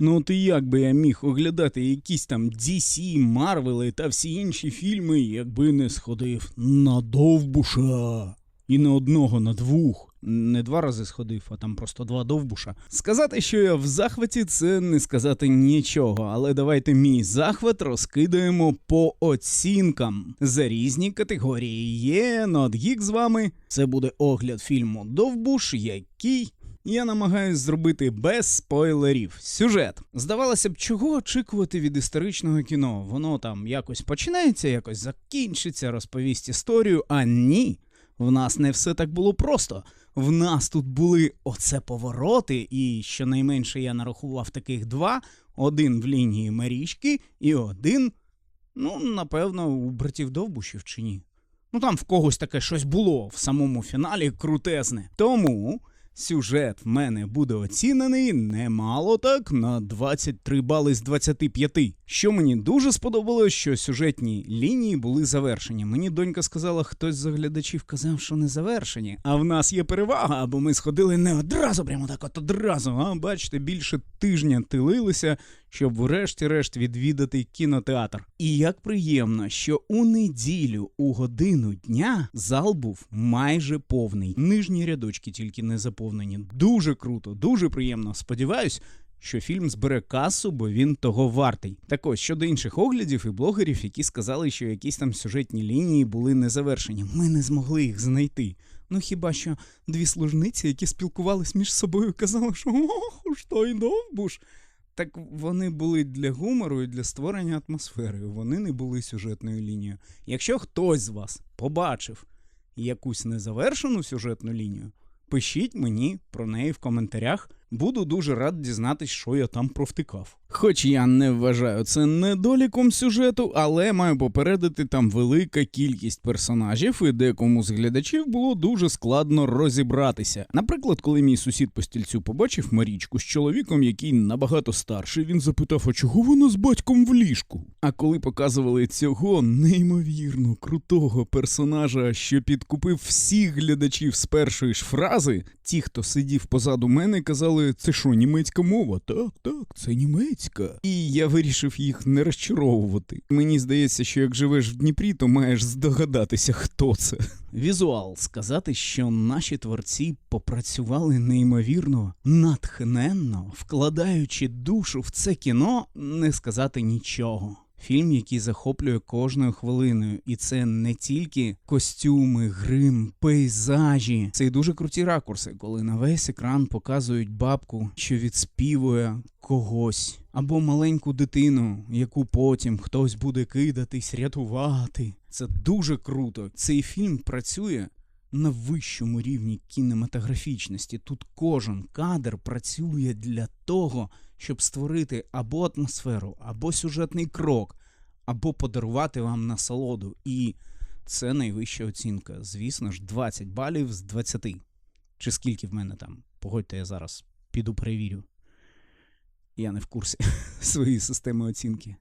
Ну от і як би я міг оглядати якісь там DC, Марвели та всі інші фільми, якби не сходив на довбуша. І не одного, на двох. Не два рази сходив, а там просто два довбуша. Сказати, що я в захваті, це не сказати нічого, але давайте мій захват розкидаємо по оцінкам за різні категорії. Є Нотгік з вами. Це буде огляд фільму Довбуш, який я намагаюсь зробити без спойлерів. Сюжет. Здавалося б, чого очікувати від історичного кіно? Воно там якось починається, якось закінчиться, розповість історію. А ні, в нас не все так було просто. В нас тут були оце повороти, і щонайменше я нарахував таких два: один в лінії Марічки і один, ну, напевно, у братів Довбушів чи ні. Ну там в когось таке щось було в самому фіналі крутезне. Тому сюжет в мене буде оцінений немало так на 23 бали з 25. Що мені дуже сподобалось, що сюжетні лінії були завершені. Мені донька сказала, хтось з оглядачів казав, що не завершені. А в нас є перевага, бо ми сходили не одразу, прямо так от одразу. А бачите, більше тижня тилилися, щоб врешті-решт відвідати кінотеатр. І як приємно, що у неділю у годину дня зал був майже повний. Нижні рядочки тільки не заповнені. Дуже круто, дуже приємно. Сподіваюсь. Що фільм збере касу, бо він того вартий. Так ось щодо інших оглядів і блогерів, які сказали, що якісь там сюжетні лінії були не завершені. Ми не змогли їх знайти. Ну хіба що дві служниці, які спілкувались між собою, казали, що ох, уж той довбуш. Так вони були для гумору і для створення атмосфери. Вони не були сюжетною лінією. Якщо хтось з вас побачив якусь незавершену сюжетну лінію, пишіть мені про неї в коментарях. Буду дуже рад дізнатись, що я там провтикав. Хоч я не вважаю це недоліком сюжету, але маю попередити там велика кількість персонажів, і декому з глядачів було дуже складно розібратися. Наприклад, коли мій сусід по стільцю побачив Марічку з чоловіком, який набагато старший, він запитав, а чого вона з батьком в ліжку? А коли показували цього неймовірно крутого персонажа, що підкупив всіх глядачів з першої ж фрази, ті, хто сидів позаду мене, казали, це що, німецька мова? Так, так, це німецька. І я вирішив їх не розчаровувати. Мені здається, що як живеш в Дніпрі, то маєш здогадатися, хто це. Візуал сказати, що наші творці попрацювали неймовірно, натхненно, вкладаючи душу в це кіно, не сказати нічого. Фільм, який захоплює кожною хвилиною, і це не тільки костюми, грим, пейзажі. Це й дуже круті ракурси, коли на весь екран показують бабку, що відспівує когось, або маленьку дитину, яку потім хтось буде кидатись, рятувати. Це дуже круто. Цей фільм працює на вищому рівні кінематографічності. Тут кожен кадр працює для того, щоб створити або атмосферу, або сюжетний крок, або подарувати вам насолоду. І це найвища оцінка. Звісно ж, 20 балів з 20. Чи скільки в мене там? Погодьте, я зараз піду перевірю. Я не в курсі своєї системи оцінки.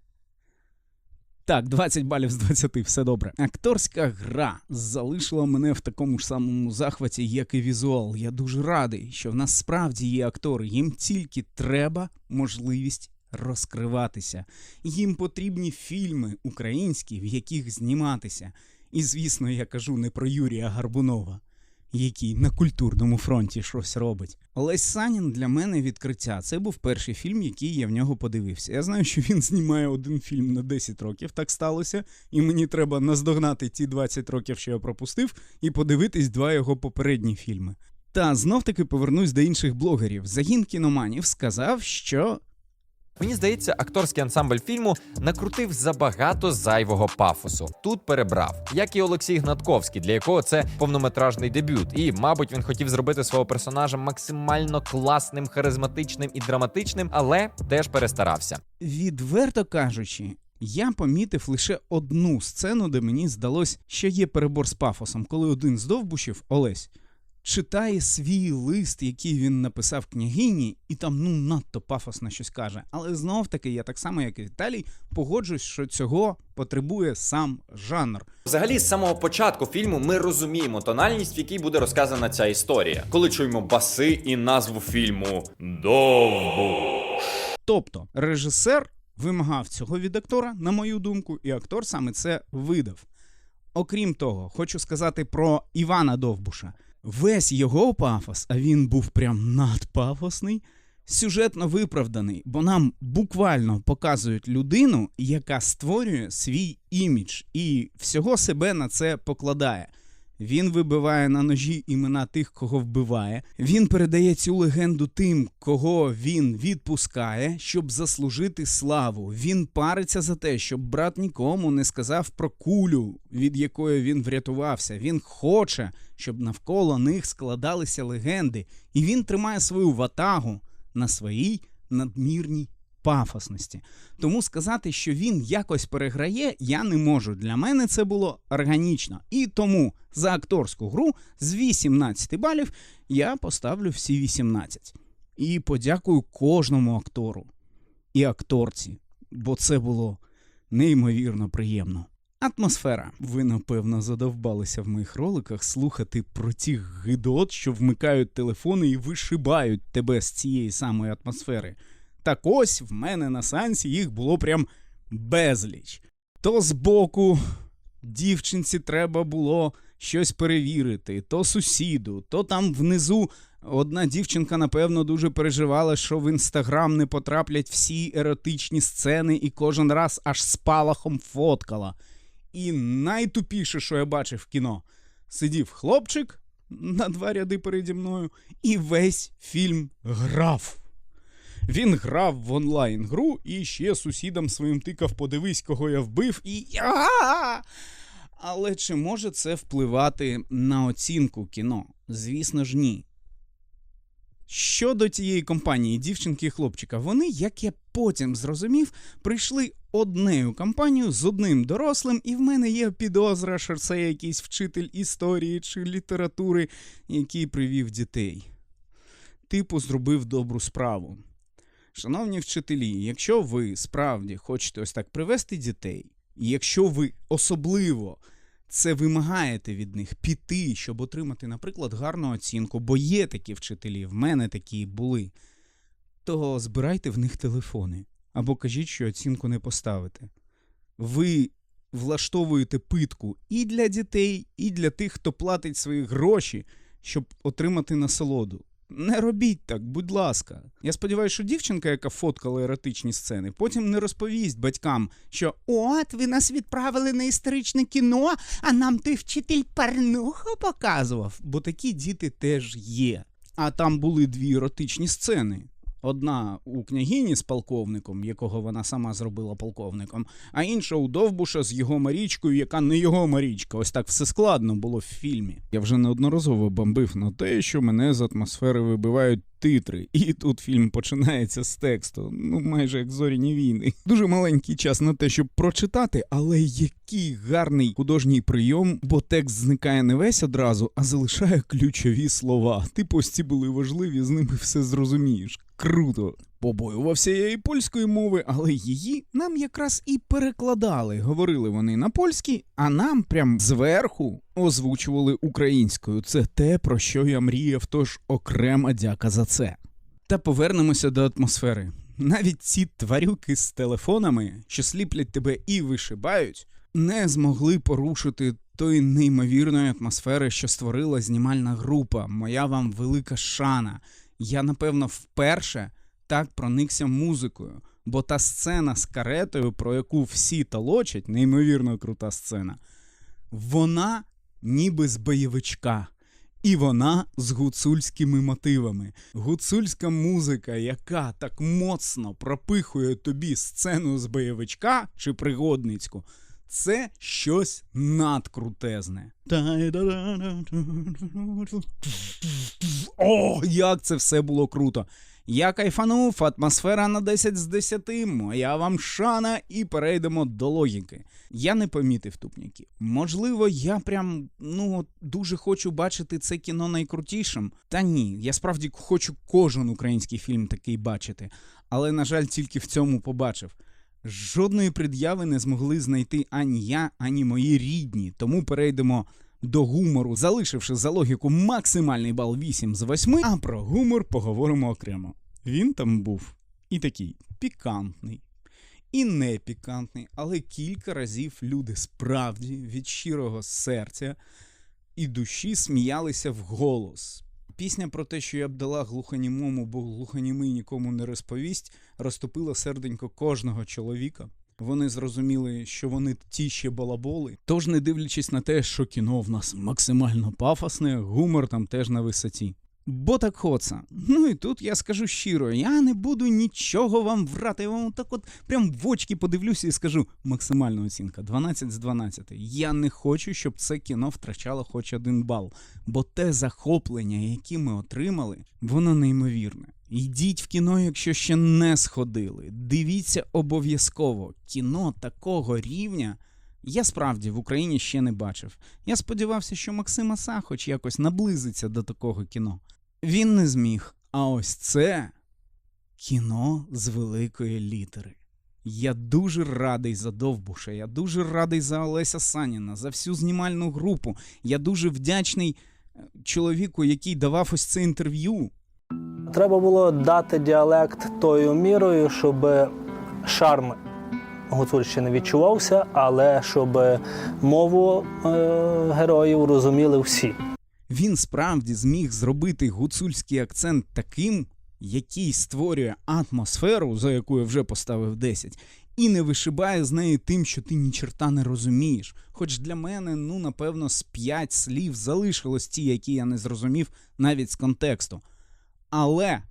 Так, 20 балів з 20, все добре. Акторська гра залишила мене в такому ж самому захваті, як і візуал. Я дуже радий, що в нас справді є актори. Їм тільки треба можливість розкриватися. Їм потрібні фільми українські, в яких зніматися. І звісно, я кажу не про Юрія Гарбунова, який на культурному фронті щось робить. Олесь Санін для мене відкриття. Це був перший фільм, який я в нього подивився. Я знаю, що він знімає один фільм на 10 років, так сталося, і мені треба наздогнати ті 20 років, що я пропустив, і подивитись два його попередні фільми. Та знов таки повернусь до інших блогерів. Загін кіноманів сказав, що Мені здається, акторський ансамбль фільму накрутив забагато зайвого пафосу. Тут перебрав, як і Олексій Гнатковський, для якого це повнометражний дебют. І, мабуть, він хотів зробити свого персонажа максимально класним, харизматичним і драматичним, але теж перестарався. Відверто кажучи, я помітив лише одну сцену, де мені здалось, що є перебор з пафосом, коли один з довбушів, Олесь, читає свій лист, який він написав княгині, і там ну надто пафосно щось каже. Але знов таки, я так само, як і Віталій, погоджуюсь, що цього потребує сам жанр. Взагалі, з самого початку фільму ми розуміємо тональність, в якій буде розказана ця історія. Коли чуємо баси і назву фільму Довбуш. Тобто, режисер вимагав цього від актора, на мою думку, і актор саме це видав. Окрім того, хочу сказати про Івана Довбуша. Весь його пафос, а він був прям надпафосний, сюжетно виправданий, бо нам буквально показують людину, яка створює свій імідж і всього себе на це покладає. Він вибиває на ножі імена тих, кого вбиває. Він передає цю легенду тим, кого він відпускає, щоб заслужити славу. Він париться за те, щоб брат нікому не сказав про кулю, від якої він врятувався. Він хоче, щоб навколо них складалися легенди, і він тримає свою ватагу на своїй надмірній пафосності. Тому сказати, що він якось переграє, я не можу. Для мене це було органічно. І тому за акторську гру з 18 балів я поставлю всі 18. І подякую кожному актору і акторці, бо це було неймовірно приємно. Атмосфера. Ви, напевно, задовбалися в моїх роликах слухати про тих гидот, що вмикають телефони і вишибають тебе з цієї самої атмосфери. Так ось в мене на сеансі їх було прям безліч. То збоку дівчинці треба було щось перевірити, то сусіду, то там внизу одна дівчинка, напевно, дуже переживала, що в інстаграм не потраплять всі еротичні сцени, і кожен раз аж спалахом фоткала. І найтупіше, що я бачив в кіно, сидів хлопчик на два ряди переді мною, і весь фільм грав. Він грав в онлайн-гру і ще сусідам своїм тикав, подивись, кого я вбив, і. Але чи може це впливати на оцінку кіно? Звісно ж, ні. Щодо тієї компанії, дівчинки і хлопчика, вони, як я потім зрозумів, прийшли однею компанією з одним дорослим, і в мене є підозра, що це якийсь вчитель історії чи літератури, який привів дітей. Типу, зробив добру справу. Шановні вчителі, якщо ви справді хочете ось так привести дітей, і якщо ви особливо це вимагаєте від них піти, щоб отримати, наприклад, гарну оцінку, бо є такі вчителі, в мене такі були, то збирайте в них телефони або кажіть, що оцінку не поставите. Ви влаштовуєте питку і для дітей, і для тих, хто платить свої гроші, щоб отримати насолоду. Не робіть так, будь ласка. Я сподіваюся, що дівчинка, яка фоткала еротичні сцени, потім не розповість батькам, що от ви нас відправили на історичне кіно, а нам той вчитель парнуху показував. Бо такі діти теж є. А там були дві еротичні сцени. Одна у княгині з полковником, якого вона сама зробила полковником, а інша у Довбуша з його Марічкою, яка не його Марічка. Ось так все складно було в фільмі. Я вже неодноразово бомбив на те, що мене з атмосфери вибивають титри, і тут фільм починається з тексту, ну майже як зоряні війни. Дуже маленький час на те, щоб прочитати, але який гарний художній прийом, бо текст зникає не весь одразу, а залишає ключові слова. Типу, ось ці були важливі, з ними все зрозумієш. Круто. Побоювався я і польської мови, але її нам якраз і перекладали. Говорили вони на польській, а нам прям зверху озвучували українською. Це те, про що я мріяв, тож окрема дяка за це. Та повернемося до атмосфери. Навіть ці тварюки з телефонами, що сліплять тебе і вишибають, не змогли порушити тої неймовірної атмосфери, що створила знімальна група. Моя вам велика шана. Я, напевно, вперше так проникся музикою, бо та сцена з каретою, про яку всі толочать, неймовірно крута сцена, вона ніби з бойовичка. І вона з гуцульськими мотивами. Гуцульська музика, яка так моцно пропихує тобі сцену з бойовичка чи пригодницьку, це щось надкрутезне. О, як це все було круто! Я кайфанув, атмосфера на 10 з 10, моя вам шана, і перейдемо до логіки. Я не помітив тупняки. Можливо, я прям ну дуже хочу бачити це кіно найкрутішим. Та ні, я справді хочу кожен український фільм такий бачити, але, на жаль, тільки в цьому побачив. Жодної пред'яви не змогли знайти ані я, ані мої рідні, тому перейдемо до гумору, залишивши за логіку максимальний бал 8 з 8, а про гумор поговоримо окремо. Він там був і такий пікантний і не пікантний, але кілька разів люди справді від щирого серця і душі сміялися вголос. Пісня про те, що я б дала глухонімому, бо глухонімий нікому не розповість, розтопила серденько кожного чоловіка. Вони зрозуміли, що вони ті ще балаболи. Тож, не дивлячись на те, що кіно в нас максимально пафосне, гумор там теж на висоті. Бо так хоца. Ну і тут я скажу щиро, я не буду нічого вам врати. Я вам так от прям в очки подивлюся і скажу: максимальна оцінка 12 з 12. Я не хочу, щоб це кіно втрачало хоч один бал. Бо те захоплення, яке ми отримали, воно неймовірне. Йдіть в кіно, якщо ще не сходили. Дивіться обов'язково. Кіно такого рівня. Я справді в Україні ще не бачив. Я сподівався, що Максим Аса хоч якось наблизиться до такого кіно. Він не зміг. А ось це кіно з великої літери. Я дуже радий за Довбуша, я дуже радий за Олеся Саніна, за всю знімальну групу. Я дуже вдячний е, чоловіку, який давав ось це інтерв'ю. Треба було дати діалект тою мірою, щоб шарм Гуцульщини відчувався, але щоб мову е, героїв розуміли всі. Він справді зміг зробити гуцульський акцент таким, який створює атмосферу, за яку я вже поставив 10, і не вишибає з неї тим, що ти ні черта не розумієш. Хоч для мене, ну напевно, з п'ять слів залишилось ті, які я не зрозумів навіть з контексту. Але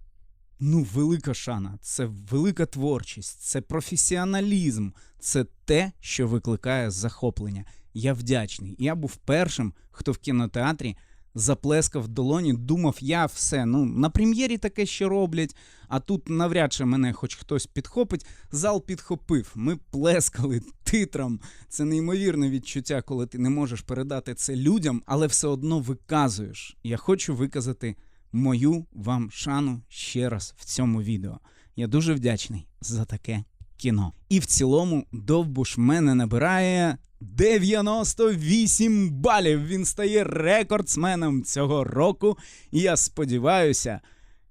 ну, велика шана, це велика творчість, це професіоналізм, це те, що викликає захоплення. Я вдячний. Я був першим, хто в кінотеатрі заплескав долоні, думав, я все. Ну, на прем'єрі таке ще роблять, а тут навряд чи мене хоч хтось підхопить. Зал підхопив. Ми плескали титрам. Це неймовірне відчуття, коли ти не можеш передати це людям, але все одно виказуєш. Я хочу виказати мою вам шану ще раз в цьому відео. Я дуже вдячний за таке кіно. І в цілому Довбуш мене набирає 98 балів. Він стає рекордсменом цього року. І я сподіваюся,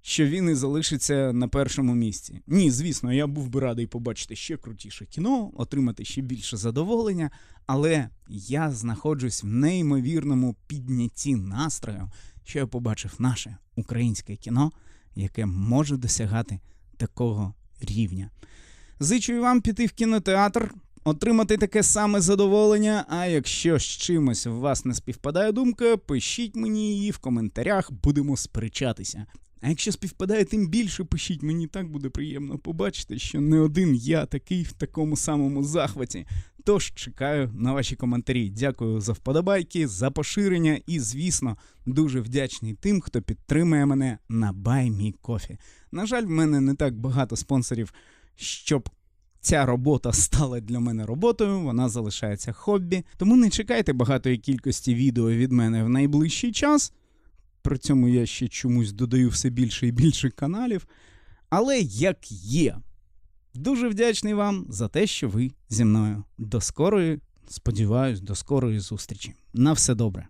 що він і залишиться на першому місці. Ні, звісно, я був би радий побачити ще крутіше кіно, отримати ще більше задоволення, але я знаходжусь в неймовірному піднятті настрою, що я побачив наше українське кіно, яке може досягати такого рівня. Зичую вам піти в кінотеатр, отримати таке саме задоволення. А якщо з чимось у вас не співпадає думка, пишіть мені її в коментарях, будемо сперечатися. А якщо співпадає тим більше, пишіть мені так буде приємно побачити, що не один я такий в такому самому захваті. Тож чекаю на ваші коментарі. Дякую за вподобайки, за поширення і, звісно, дуже вдячний тим, хто підтримує мене на BuyMeCoffee. На жаль, в мене не так багато спонсорів, щоб ця робота стала для мене роботою, вона залишається хобі. Тому не чекайте багатої кількості відео від мене в найближчий час. При цьому я ще чомусь додаю все більше і більше каналів. Але як є. Дуже вдячний вам за те, що ви зі мною. До скорої, сподіваюсь, до скорої зустрічі. На все добре.